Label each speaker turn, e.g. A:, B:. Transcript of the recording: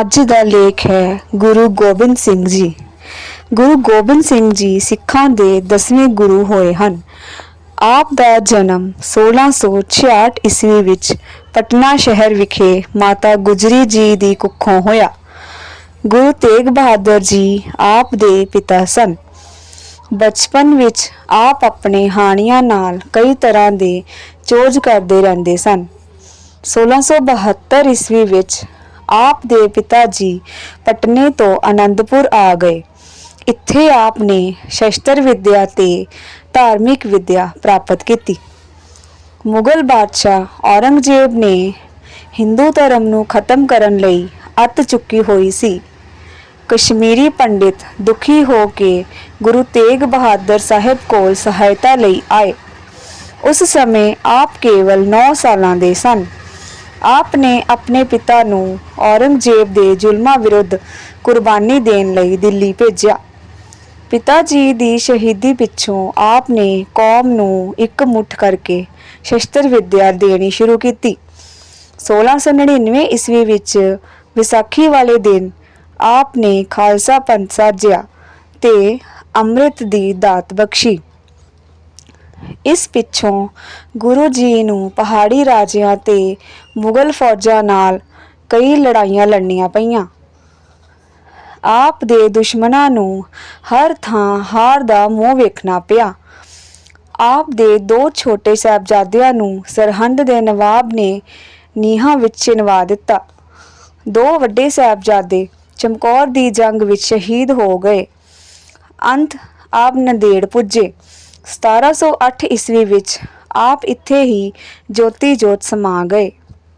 A: ਅੱਜ ਦਾ ਲੇਖ ਹੈ ਗੁਰੂ ਗੋਬਿੰਦ ਸਿੰਘ ਜੀ। ਗੁਰੂ ਗੋਬਿੰਦ ਸਿੰਘ ਜੀ ਸਿੱਖਾਂ ਦੇ 10ਵੇਂ ਗੁਰੂ ਹੋਏ ਹਨ। ਆਪ ਦਾ ਜਨਮ 1666 ਈਸਵੀ ਵਿੱਚ ਪਟਨਾ ਸ਼ਹਿਰ ਵਿਖੇ ਮਾਤਾ ਗੁਜਰੀ ਜੀ ਦੀ ਕੁੱਖੋਂ ਹੋਇਆ। ਗੁਰੂ ਤੇਗ ਬਹਾਦਰ ਜੀ ਆਪ ਦੇ ਪਿਤਾ ਸਨ। ਬਚਪਨ ਵਿੱਚ ਆਪ ਆਪਣੇ ਹਾਣੀਆਂ ਨਾਲ ਕਈ ਤਰ੍ਹਾਂ ਦੇ ਚੋਜ ਕਰਦੇ ਰਹਿੰਦੇ ਸਨ। 1672 ਈਸਵੀ ਵਿੱਚ ਆਪ ਦੇ ਪਿਤਾ ਜੀ ਪਟਨੇ ਤੋਂ ਆਨੰਦਪੁਰ ਆ ਗਏ। ਇੱਥੇ ਆਪ ਨੇ ਸ਼ਸਤਰ ਵਿੱਦਿਆ ਤੇ ਧਾਰਮਿਕ ਵਿੱਦਿਆ ਪ੍ਰਾਪਤ ਕੀਤੀ। ਮੁਗਲ ਬਾਦਸ਼ਾਹ ਔਰੰਗਜ਼ੇਬ ਨੇ ਹਿੰਦੂ ਧਰਮ ਨੂੰ ਖਤਮ ਕਰਨ ਲਈ ਅੱਤ ਚੁੱਕੀ ਹੋਈ ਸੀ। ਕਸ਼ਮੀਰੀ ਪੰਡਿਤ ਦੁਖੀ ਹੋ ਕੇ ਗੁਰੂ ਤੇਗ ਬਹਾਦਰ ਸਾਹਿਬ ਕੋਲ ਸਹਾਇਤਾ ਲਈ ਆਏ। ਉਸ ਸਮੇਂ ਆਪ ਕੇਵਲ 9 ਸਾਲਾਂ ਦੇ ਸਨ। ਆਪ ਨੇ ਆਪਣੇ ਪਿਤਾ ਨੂੰ ਔਰੰਗਜ਼ੇਬ ਦੇ ਜ਼ੁਲਮਾਂ ਵਿਰੁੱਧ ਕੁਰਬਾਨੀ ਦੇਣ ਲਈ ਦਿੱਲੀ ਭੇਜਿਆ। ਪਿਤਾ ਜੀ ਦੀ ਸ਼ਹੀਦੀ ਪਿੱਛੋਂ ਆਪ ਨੇ ਕੌਮ ਨੂੰ ਇੱਕ ਮੁੱਠ ਕਰਕੇ ਸ਼ਸਤਰ ਵਿੱਦਿਆ ਦੇਣੀ ਸ਼ੁਰੂ ਕੀਤੀ। 1699 ਈਸਵੀ ਵਿੱਚ ਵਿਸਾਖੀ ਵਾਲੇ ਦਿਨ ਆਪ ਨੇ ਖਾਲਸਾ ਪੰਥ ਸਾਜਿਆ ਤੇ ਅੰਮ੍ਰਿਤ ਦੀ ਦਾਤ ਬਖਸ਼ੀ। ਇਸ ਪਿੱਛੋਂ ਗੁਰੂ ਜੀ ਨੂੰ ਪਹਾੜੀ ਰਾਜਿਆਂ ਤੇ ਮੁਗਲ ਫੌਜਾਂ ਨਾਲ ਕਈ ਲੜਾਈਆਂ ਲੜਨੀਆਂ ਪਈਆਂ। ਆਪ ਦੇ ਦੁਸ਼ਮਣਾਂ ਨੂੰ ਹਰ ਥਾਂ ਹਾਰ ਦਾ ਮੂੰਹ ਵੇਖਣਾ ਪਿਆ। ਆਪ ਦੇ ਦੋ ਛੋਟੇ ਸਾਹਿਬਜ਼ਾਦਿਆਂ ਨੂੰ ਸਰਹੰਦ ਦੇ ਨਵਾਬ ਨੇ ਨੀਹਾਂ ਵਿੱਚ ਚਿਨਵਾ ਦਿੱਤਾ। ਦੋ ਵੱਡੇ ਸਾਹਿਬਜ਼ਾਦੇ ਚਮਕੌਰ ਦੀ ਜੰਗ ਵਿੱਚ ਸ਼ਹੀਦ ਹੋ ਗਏ। ਅੰਤ ਆਪ ਨੰਦੇੜ ਪੁੱਜੇ। 1708 ਈਸਵੀ ਵਿੱਚ ਆਪ ਇੱਥੇ ਹੀ ਜੋਤੀ ਜੋਤ ਸਮਾ ਗਏ।